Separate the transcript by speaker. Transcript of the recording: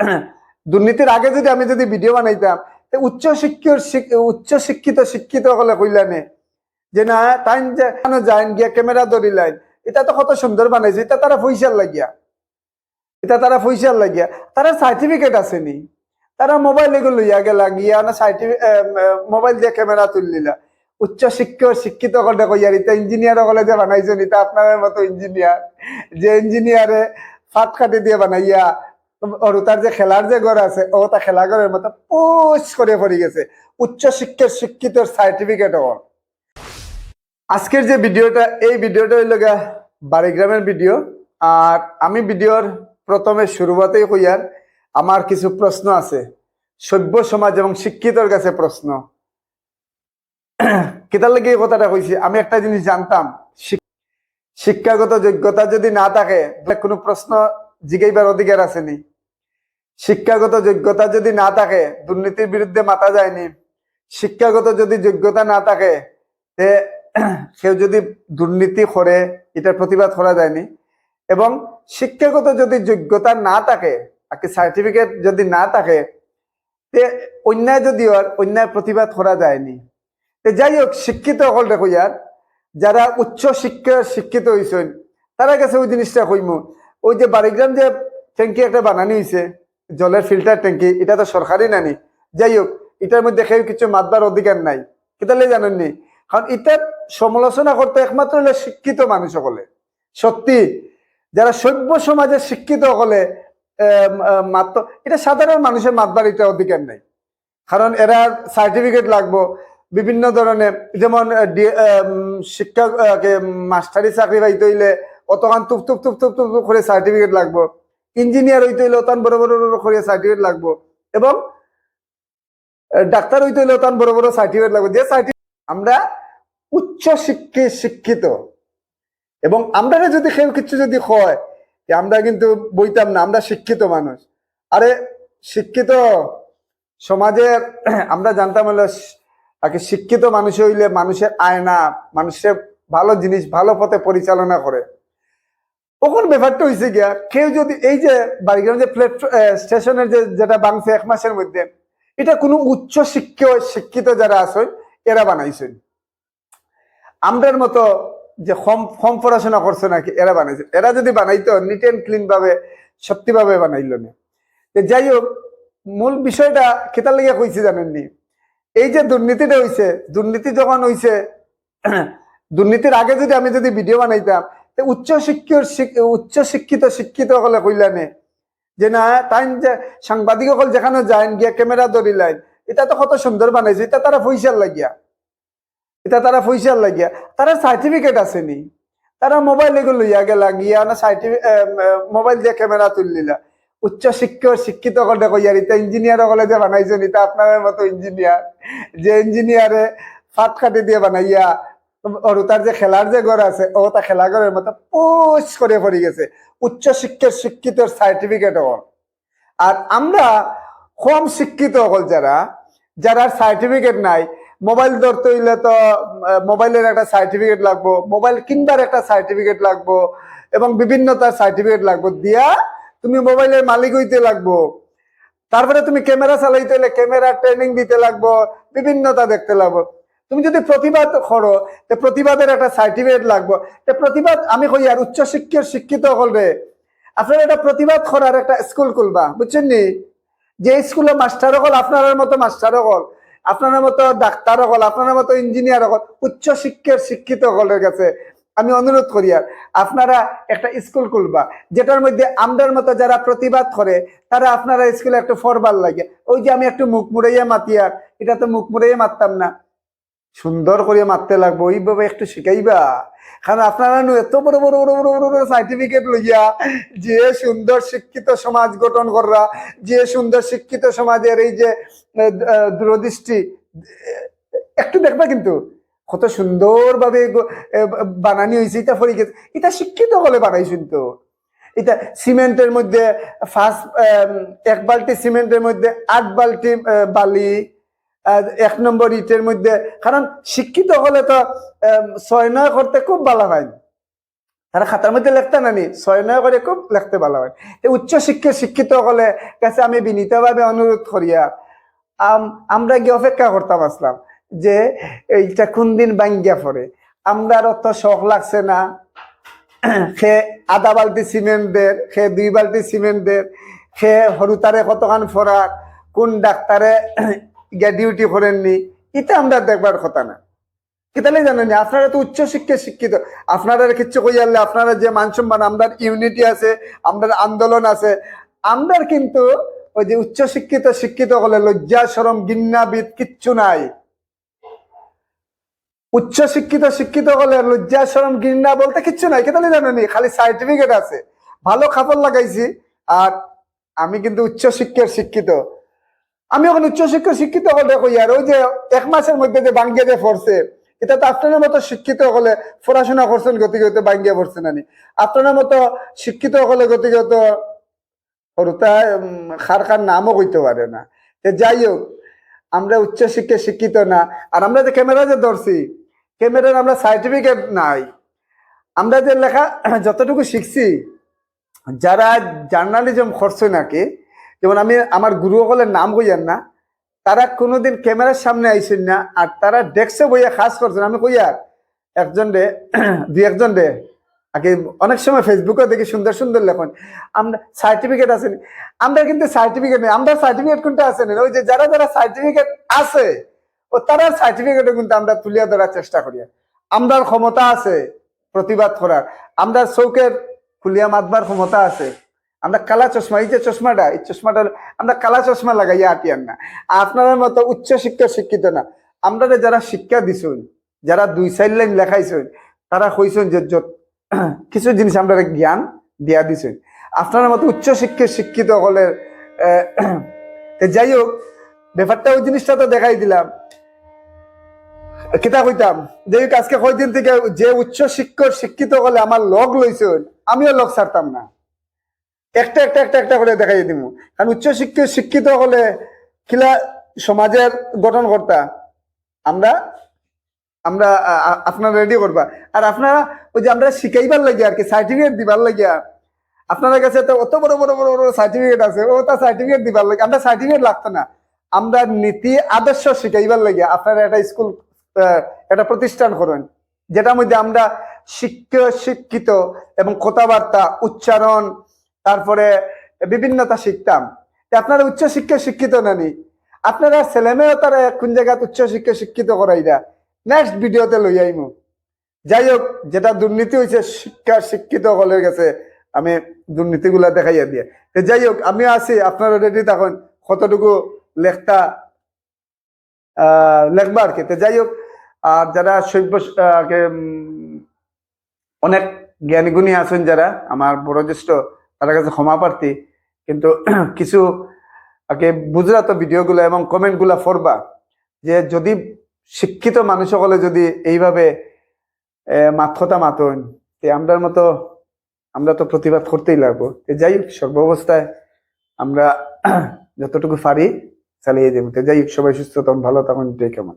Speaker 1: দুর্নীতির আগে যদি আমি যদি ভিডিও বানাইতাম উচ্চ শিক্ষিত উচ্চ শিক্ষিত শিক্ষিত হলে কইলানে যে না, তাই যাইন গিয়া ক্যামেরা ধরিলাইন এটা তো কত সুন্দর বানাইছে, এটা তারা পয়সার লাগিয়া। এটা তারা পয়সার লাগিয়া। তারা সার্টিফিকেট আছে নি। তারা মোবাইল এগুলো লইয়া গেলা, গিয়া না সার্টিফিকেট মোবাইল দিয়ে ক্যামেরা তুললিলা। উচ্চ শিক্ষিত শিক্ষিত করে কইয়ার এটা ইঞ্জিনিয়ার হলে যে বানাইছেন, এটা আপনার মতো ইঞ্জিনিয়ার যে ইঞ্জিনিয়ারে ফাট কাটি দিয়ে বানাইয়া ওর তার যে খেলার যে ঘর আছে, ও তা খেলা ঘরের মতো পোষ করে পড়ে গেছে। উচ্চ শিক্ষিত শিক্ষিত সার্টিফিকেট ওর আজকের যে ভিডিওটা, এই ভিডিওটা হইল গা বাড়িগ্রামের ভিডিও। আর আমি ভিডিওর প্রথমে শুরুতেই কইয়ার, আমার কিছু প্রশ্ন আছে। সভ্য সমাজ এবং শিক্ষিতর কাছে প্রশ্ন। কেতার লাগে এই কথাটা কইছি? আমি একটা জিনিস জানতাম। শিক্ষাগত যোগ্যতা যদি না থাকে, কোনো প্রশ্ন জিগাইবার অধিকার আসেনি শিক্ষাগত যোগ্যতা যদি না থাকে, দুর্নীতির বিরুদ্ধে মাথা যায়নি। শিক্ষাগত যদি যোগ্যতা না থাকে, তে কেউ যদি দুর্নীতি করে, এটার প্রতিবাদ করা যায়নি। এবং শিক্ষাগত যদি যোগ্যতা না থাকে সার্টিফিকেট যদি না থাকে অন্যায় যদি আর অন্যায় প্রতিবাদ করা যায়নি। তে যাই হোক, শিক্ষিত হল দেখো ইয়ার। যারা উচ্চ শিক্ষা শিক্ষিত হয়েছেন তারা কাছে ওই জিনিসটা কইমু। ওই যে বাড়িগ্রাম যে ট্যাঙ্কি একটা বানানি হয়েছে জলের ফিল্টার ট্যাঙ্কি, এটা তো সরকারি নানি। যাই হোক এটার মধ্যে কেউ কিছু মাতবার অধিকার নাই। কেতালে জানেননি কারণ এটার সমালোচনা করতে একমাত্র হলে শিক্ষিত মানুষ সকলে। সত্যি, যারা সভ্য সমাজের শিক্ষিত হলে মাত্র, এটা সাধারণ মানুষের মাতবার এটা অধিকার নাই। কারণ এরা সার্টিফিকেট লাগবো, বিভিন্ন ধরনের, যেমন শিক্ষা মাস্টারি চাকরি পাইতে হইলে অতখান তুপ তুপ তুপ তুপ তুপ করে সার্টিফিকেট লাগবো। ইঞ্জিনিয়ার হইতে হইলে অতখান বড় বড় করে সার্টিফিকেট লাগবো এবং ডাক্তার হইতে হইলে অতখান বড় বড় সার্টিফিকেট লাগবে। যে সার্টিফিকেট আমরা উচ্চ শিক্ষিত শিক্ষিত এবং আমরা যদি কেউ কিছু যদি হয় আমরা কিন্তু বইতাম না, আমরা শিক্ষিত মানুষ। আরে, শিক্ষিত সমাজের, আমরা জানতাম হলো আগে শিক্ষিত মানুষ হইলে মানুষের আয়না, মানুষের ভালো জিনিস, ভালো পথে পরিচালনা করে। তখন ব্যাপারটা হয়েছে গিয়া, কেউ যদি এই যে বাড়িগ্রাম যে প্লেট স্টেশনের যে যেটা বাংছে এক মাসের মধ্যে, এটা কোনো উচ্চ শিক্ষিত শিক্ষিত যারা আছেন, এরা বানাইছেন। আমরার মতো যে কম কম পড়াশোনা করছে নাকি, এরা বানাইছে এরা যদি বানাইতো নিট অ্যান্ড ক্লিন ভাবে সত্যি ভাবে বানাইলো না। যাই হোক, মূল বিষয়টা কেতার লেগে কইছি জানেননি? এই যে দুর্নীতিটা হইছে, দুর্নীতি যখন হইছে, দুর্নীতির আগে যদি আমি যদি ভিডিও বানাইতাম উচ্চ শিক্ষিত শিক- উচ্চ শিক্ষিত শিক্ষিত হলে কইলানে যে না তাই যে সাংবাদিক সকল যেখানে যায় গিয়া ক্যামেরা ধরিলাইন এটা তো কত সুন্দর বানাইছে এটা তারা পয়সার লাগিয়া। এটা তারা পয়সার লাগিয়া। তারা সার্টিফিকেট আছে নি। তারা মোবাইল এগুলো লইয়া গেলা, গিয়া না সার্টিফিকেট মোবাইল দিয়ে ক্যামেরা তুললিলা উচ্চ শিক্ষিত শিক্ষিত করে কইয়ার এটা ইঞ্জিনিয়ার হলে যে বানাইছেন এটা আপনার মতো ইঞ্জিনিয়ার যে ইঞ্জিনিয়ারে ফাট কাটি দিয়ে বানাইয়া ওর তার যে খেলার যে ঘর আছে, ও তা খেলা ঘরের মতো পোষ করে পড়ে গেছে। উচ্চ শিক্ষিত শিক্ষিত সার্টিফিকেট হল আর আমরা কম শিক্ষিত হল যারা যারা সার্টিফিকেট নাই মোবাইল ধরতে হইলে তো মোবাইলের একটা সার্টিফিকেট লাগবো মোবাইল কিনবার একটা সার্টিফিকেট লাগবো, এবং বিভিন্ন তার সার্টিফিকেট লাগবো। দিয়া তুমি মোবাইলের মালিক হইতে লাগবো। তারপরে তুমি ক্যামেরা চালাইতে হলে ক্যামেরা ট্রেনিং দিতে লাগবো বিভিন্নতা দেখতে লাগবো। তুমি যদি প্রতিবাদ করো, তে প্রতিবাদের একটা সার্টিফিকেট লাগবো, তে প্রতিবাদ আমি কই আর উচ্চ শিক্ষিত শিক্ষিত হলে আপনার একটা প্রতিবাদ করার একটা স্কুল খুলবা, বুঝছেন নি? যে স্কুলে মাস্টার হল আপনার মতো মাস্টার হল আপনার মতো ডাক্তার হল আপনার মতো ইঞ্জিনিয়ার হল, উচ্চ শিক্ষার শিক্ষিত হলের কাছে আমি অনুরোধ করি আর, আপনারা একটা স্কুল খুলবা, যেটার মধ্যে আমরার মতো যারা প্রতিবাদ করে, তারা আপনারা স্কুলে একটু ফরবার লাগে। ওই যে আমি একটু মুখ মুড়াইয়া মাতি আর, এটা তো মুখ মুড়াইয়া মারতাম না। সুন্দর করে মারতে লাগবো ওইভাবে একটু শিখাইবা। কারণ আপনারা এত বড় বড় বড় বড় বড় বড় সার্টিফিকেট লইয়া যে সুন্দর শিক্ষিত সমাজ গঠন করা যে সুন্দর শিক্ষিত সমাজের এই যে দূরদৃষ্টি একটু দেখবা কিন্তু, কত সুন্দর ভাবে বানানি হয়েছে এটা ফরি গেছে, এটা শিক্ষিত হলে বানাইছেন তো এটা সিমেন্টের মধ্যে ফার্স্ট এক বালতি সিমেন্টের মধ্যে আট বালতি বালি এক নম্বর ইটের মধ্যে, কারণ শিক্ষিত হলে তো ছয় নয় করতে খুব ভালো হয়। তারা খাতার মধ্যে লিখতে নানি ছয় নয় করে খুব লিখতে ভালো হয়। উচ্চ শিক্ষা শিক্ষিত হলে কাছে আমি বিনীতভাবে অনুরোধ করিয়া, আম- আমরা গিয়ে অপেক্ষা করতাম আসলাম যে এইটা কোন দিন বাঙ্গিয়া পড়ে। আমরা অত শখ লাগছে না। সে আধা বালতি সিমেন্ট দের সে দুই বালতি সিমেন্ট দের সে হরুতারে কতখান ফরাক, কোন ডাক্তারে গিয়া ডিউটি করেননি, এটা আমরা দেখবার কথা না। কিতালে জানেন আপনারা তো উচ্চ শিক্ষা শিক্ষিত। আপনারা কিচ্ছু কইয়ালে আপনারা যে মান সম্মান আমরার ইউনিটি আছে আমরার আন্দোলন আছে আমরার কিন্তু ওই যে উচ্চ শিক্ষিত শিক্ষিত হলে লজ্জা সরম গিন্নাবিদ কিচ্ছু নাই। উচ্চ শিক্ষিত শিক্ষিত হলে লজ্জা সরম গিন্না বলতে কিচ্ছু নাই। কেতালে জানেনি খালি সার্টিফিকেট আছে। ভালো খাবার লাগাইছি, আর আমি কিন্তু উচ্চ শিক্ষার শিক্ষিত। আমি এখন উচ্চ শিক্ষা শিক্ষিত হলে কই আর? ওই যে এক মাসের মধ্যে যে বাঙ্গিয়া যে পড়ছে, এটা তো আপনার মতো শিক্ষিত হলে পড়াশোনা করছেন, গতিগত বাঙ্গিয়া পড়ছে নানি। আপনার মতো শিক্ষিত হলে গতিগত হরুতা খার খার নামও কইতে পারে না। যাই হোক, আমরা উচ্চ শিক্ষা শিক্ষিত না। আর আমরা যে ক্যামেরা যে ধরছি, ক্যামেরার আমরা সার্টিফিকেট নাই। আমরা যে লেখা, যতটুকু শিখছি, যারা জার্নালিজম করছে নাকি যেমন আমি আমার গুরুসকলের নাম কইয়ার না, তারা কোনোদিন ক্যামেরার সামনে আইসেন না, আর তারা ডেস্কে বইয়া খাস করছেন। আমি কইয়ার একজন রে, দুই একজন রে, আগে অনেক সময় ফেসবুকে দেখি সুন্দর সুন্দর লেখন। আমরা সার্টিফিকেট আছে আমরা কিন্তু সার্টিফিকেট নেই, আমরা সার্টিফিকেট কোনটা আছে না? ওই যে যারা যারা সার্টিফিকেট আছে, ও তারা সার্টিফিকেটও কিন্তু আমরা তুলিয়া ধরার চেষ্টা করি। আমরার ক্ষমতা আছে প্রতিবাদ করার। আমরা চৌকের খুলিয়া মাতবার ক্ষমতা আছে। আমরা কালা চশমা, এই যে চশমাটা, এই চশমাটা আমরা কালা চশমা লাগাইয়া আটিয়ান না। আপনাদের মতো উচ্চ শিক্ষা শিক্ষিত না। আমরা যারা শিক্ষা দিছুন, যারা দুই সাইড লাইন লেখাইছেন, তারা কইছেন যে কিছু জিনিস আমরা জ্ঞান দিয়া দিছেন। আপনার মতো উচ্চ শিক্ষা শিক্ষিত হলে যাই হোক, ব্যাপারটা ওই জিনিসটা তো দেখাই দিলাম। কিতা কইতাম? যে আজকে কয়দিন থেকে যে উচ্চ শিক্ষক শিক্ষিত হলে আমার লগ লইছেন, আমিও লগ ছাড়তাম না। একটা একটা একটা একটা করে দেখাই দিব কারণ উচ্চ শিক্ষিত হলে কিলা সমাজের গঠন কর্তা? আমরা আমরা আপনারা রেডি করবা। আর আপনারা ওই যে আমরা শিখাইবার লাগিয়া আর কি সার্টিফিকেট দিবার লাগিয়া আপনার কাছে তো অত বড় বড় বড় বড় সার্টিফিকেট আছে, ও তা সার্টিফিকেট দিবার লাগে, আমরা সার্টিফিকেট লাগতো না। আমরা নীতি, আদর্শ শিখাইবার লাগিয়া আপনারা একটা স্কুল একটা প্রতিষ্ঠান করেন, যেটার মধ্যে আমরা শিক্ষা শিক্ষিত এবং কথাবার্তা, উচ্চারণ তারপরে বিভিন্নতা শিখতাম। আপনারা উচ্চ শিক্ষা শিক্ষিত নানি আপনারা ছেলেমেয়েও তারা কোন জায়গায় উচ্চ শিক্ষা শিক্ষিত করাইরা নেক্সট ভিডিওতে লই আইমু। যাই হোক যেটা দুর্নীতি হয়েছে শিক্ষা শিক্ষিত হলের কাছে আমি দুর্নীতিগুলা দেখাইয়া দিয়ে। যাই হোক আমি আছি আপনারা রেডি তখন কতটুকু আহ লেখবা আর কি। যাই হোক আর যারা উম, অনেক জ্ঞানী গুণী আছেন যারা আমার বড় জ্যেষ্ঠ তার কাছে ক্ষমা প্রার্থী। কিন্তু কিছু, আগে বুঝলা তো ভিডিওগুলো এবং কমেন্টগুলা পড়বা যে যদি শিক্ষিত মানুষ সকলে যদি এইভাবে মাথতা মাতন, তে আমরার মতো, আমরা তো প্রতিবাদ করতেই লাগবো। যাই হোক সর্বাবস্থায় আমরা যতটুকু পারি চালিয়ে দেবো যাই হোক, সবাই সুস্থ তখন ভালো তখন কেমন।